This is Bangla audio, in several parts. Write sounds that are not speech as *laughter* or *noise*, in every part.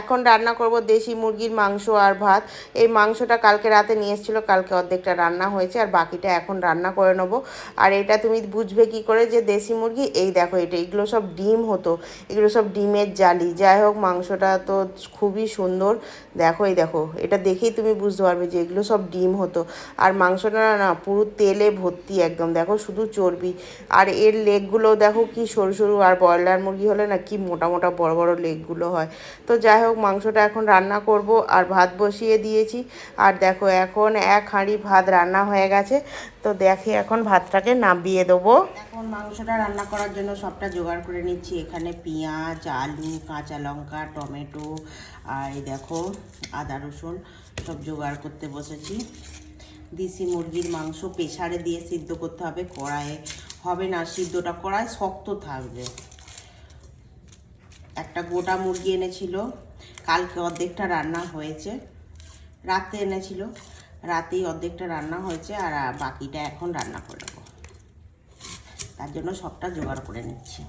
এখন রান্না করব দেশি মুরগির মাংস আর ভাত। এই মাংসটা কালকে রাতে নিয়ে এসেছিল, কালকে অর্ধেকটা রান্না হয়েছে আর বাকিটা এখন রান্না করে নেব। আর এটা তুমি বুঝবে কি করে যে দেশি মুরগি, এই দেখো এটা, এগুলো সব ডিম হতো, এগুলো সব ডিমের জালি। যাই হোক, মাংসটা তো খুবই সুন্দর। দেখো, এই দেখো, এটা দেখেই তুমি বুঝতে পারবে যে এগুলো সব ডিম হতো। আর মাংসটা না পুরো তেলে ভর্তি একদম। দেখো, শুধু চর্বি। আর এর লেগগুলো দেখো কি সরু সরু, আর ব্রয়লার মুরগি হলে না কি মোটা মোটা বড় বড় লেগগুলো হয়। তো যাই হোক মাংসটা এখন রান্না করব আর ভাত বসিয়ে দিয়েছি। আর দেখো, এখন এক হাঁড়ি ভাত রান্না হয়ে গেছে। তো দেখে এখন ভাতটাকে নামিয়ে দেবো। এখন মাংসটা রান্না করার জন্য সবটা জোগাড় করে নিচ্ছি। এখানে পেঁয়াজ, আলু, কাঁচা লঙ্কা, টমেটো আর এই দেখো, আদা রসুন সব জোগাড় করতে বসেছি। দেশি মুরগির মাংস প্রেসারে দিয়ে সিদ্ধ করতে হবে। কড়াইয়ে হবে না, সিদ্ধটা কড়াই শক্ত থাকবে। একটা গোটা মুরগি এনেছিল। কালকে অর্ধেকটা রান্না হয়েছে। রাতে এনেছিল। রাতেই অর্ধেকটা রান্না হয়েছে আর বাকিটা এখন রান্না করে দেবো তার জন্য সবটা জোগাড় করে নিচ্ছি।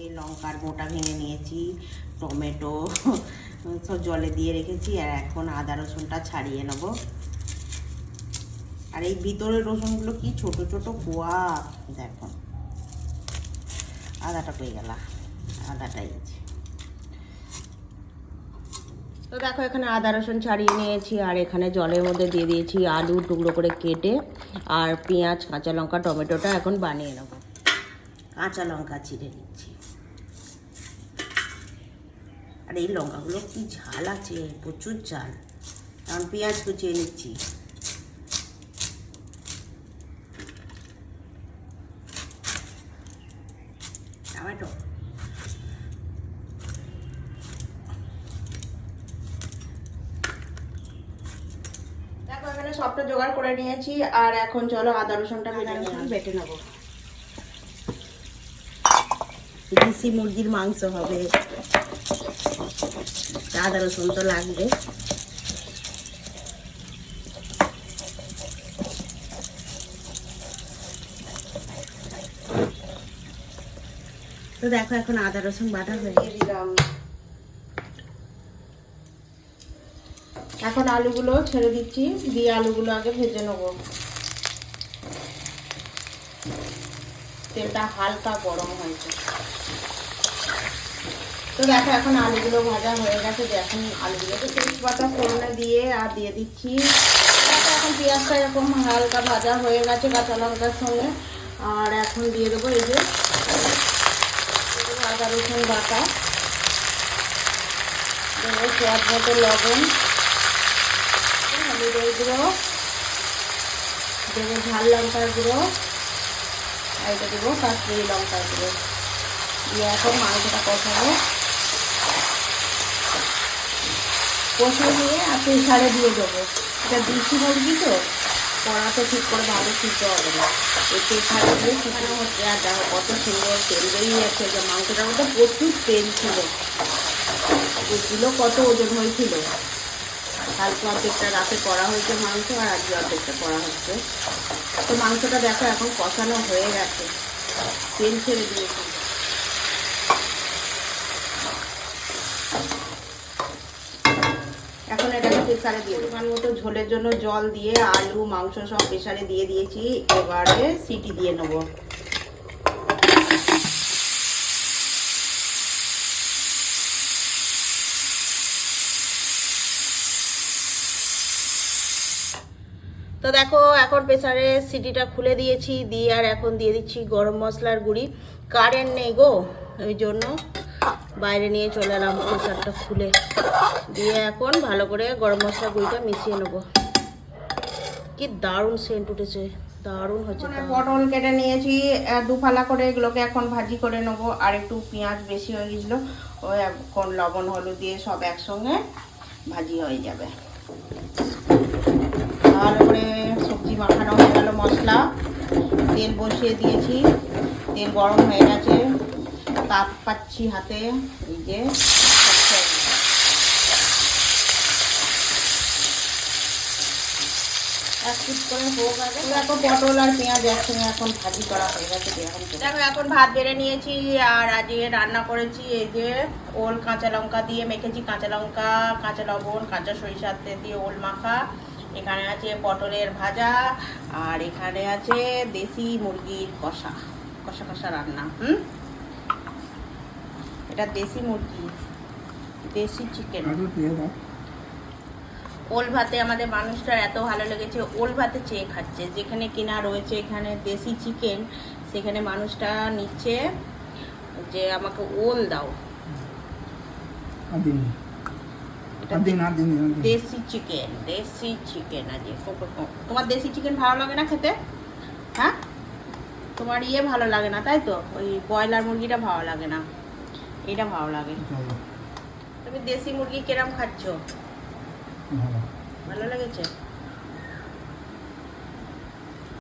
এই লঙ্কার মোটা ভেঙে নিয়েছি, টমেটো *laughs* সব জলে দিয়ে রেখেছি আর এখন আদা রসুনটা ছাড়িয়ে নেব। আর এই ভিতরের রসুনগুলো কি ছোট ছোট কোয়া? দেখো। আদাটা পেয়ে গেল আদাটাই আছে। তো দেখো, এখানে আদা রসুন ছাড়িয়ে নিয়েছি, আর এখানে জলের মধ্যে দিয়ে দিয়েছি আলু টুকরো করে কেটে, আর পেঁয়াজ, কাঁচা লঙ্কা, টমেটোটা এখন বানিয়ে নেব। কাঁচা লঙ্কা চিড়ে নিচ্ছি। আর এই লঙ্কাগুলো কি ঝাল আছে, প্রচুর ঝাল। কারণ পেঁয়াজ কুচিয়ে নিচ্ছি। টমেটো দেখো এখানে সবটা জোগাড় করে নিয়েছি আর এখন চলো আদা রসুনটা বেটে নেব। বেটে নেব। দেশি মুরগির মাংস হবে। আদা রসুন তো লাগবে। তো দেখো এখন আদা রসুন বাটা হয়ে দিলাম। এখন আলুগুলো ছেড়ে দিচ্ছি, দিয়ে আলুগুলো আগে ভেজে নেব। তেলটা হালকা গরম হয়েছে। তো দেখো এখন আলুগুলো ভাজা হয়ে গেছে এখন আলুগুলোকে তেজপাতা ফোড়নে দিয়ে আর দিয়ে দিচ্ছি। এখন পেঁয়াজটা এরকম হালকা ভাজা হয়ে গেছে কাঁচা লঙ্কার সঙ্গে। আর এখন দিয়ে দেবো এই যে আদা রসুন বাটা, দেবো মতো লবণ। গুঁড়ো দেবো ঝাল লঙ্কার গুঁড়ো, আর এটা দেবো কাশ্মীরি লঙ্কার গুঁড়ো। দিয়ে এখন মাংসটা কষাবো। কষে দিয়ে আর প্রেসারে দিয়ে দেবো। এটা দিচ্ছি মুরগি তো, কড়াতে ঠিক করে ভালো সিদ্ধ হবে না। এই প্রেসারে দিয়ে শুকানো হচ্ছে, আর দেখো কত সুন্দর তেল বেরিয়ে যাচ্ছে যে মাংসটার মধ্যে প্রচুর তেল ছিল। এগুলো কত ওজন হয়েছিল? কালকে অর্ধেকটা রাতে করা হয়েছে মাংস আর আজকে অর্ধেকটা করা হচ্ছে। তো মাংসটা দেখো এখন কষানো হয়ে গেছে। তেল ছেড়ে দিয়েছে। এখন এটাকে প্রেসারে দিয়ে পরিমাণ মতো ঝোলের জন্য জল দিয়ে, আলু, মাংস সব প্রেসারে দিয়ে দিয়েছি। এবারে সিটি দিয়ে নেব। তো দেখো এখন প্রেসারে সিটিটা খুলে দিয়েছি দিয়ে আর এখন দিয়ে দিচ্ছি গরম মশলার গুঁড়ি। কারেন্ট নেই গো ওই জন্য বাইরে নিয়ে চলে এলাম প্রেসারটা খুলে। দিয়ে এখন ভালো করে গরম মশলা গুঁড়িটা মিশিয়ে নেব। কি দারুণ সেন্ট উঠেছে দারুণ হচ্ছে পটল কেটে নিয়েছি আহ, দু ফালা করে এগুলোকে এখন ভাজি করে নেব আর একটু পেঁয়াজ বেশি হয়ে গেছিল ওই এখন লবণ হলুদ দিয়ে সব একসঙ্গে ভাজি হয়ে যাবে। ভালো করে সবজি মাখানো হয়ে গেল মশলা তেল বসিয়ে দিয়েছি। তেল গরম হয়ে গেছে। তাপ পাচ্ছি হাতে। এই যে দেখো, এখন ভাত বেড়ে নিয়েছি আর আজকে রান্না করেছি এই যে ওল, কাঁচা লঙ্কা দিয়ে মেখেছি। কাঁচা লঙ্কা, কাঁচা লবণ, কাঁচা সরিষার তেল দিয়ে ওল মাখা। এখানে আছে পটলের ভাজা আর এখানে আছে দেশি মুরগির কষা কষা কষা রান্না হুম? এটা দেশি মুরগি দেশি চিকেন ওল ভাতে আমাদের মানুষটার এত ভালো লেগেছে ওল ভাতে চেয়ে খাচ্ছে। যেখানে কিনা রয়েছে এখানে দেশি চিকেন সেখানে মানুষটা নিচ্ছে যে আমাকে ওল দাও। এটা দেশি চিকেন দেশি চিকেন আজকে তোমার দেশি চিকেন ভালো লাগে না খেতে? হ্যাঁ? তোমার ইয়ে ভালো লাগে না তাই তো? ওই ব্রয়লার মুরগিটা ভালো লাগে না। এটা ভালো লাগে। তুমি দেশি মুরগি কিরম খাচ্ছ? ভালো লেগেছে?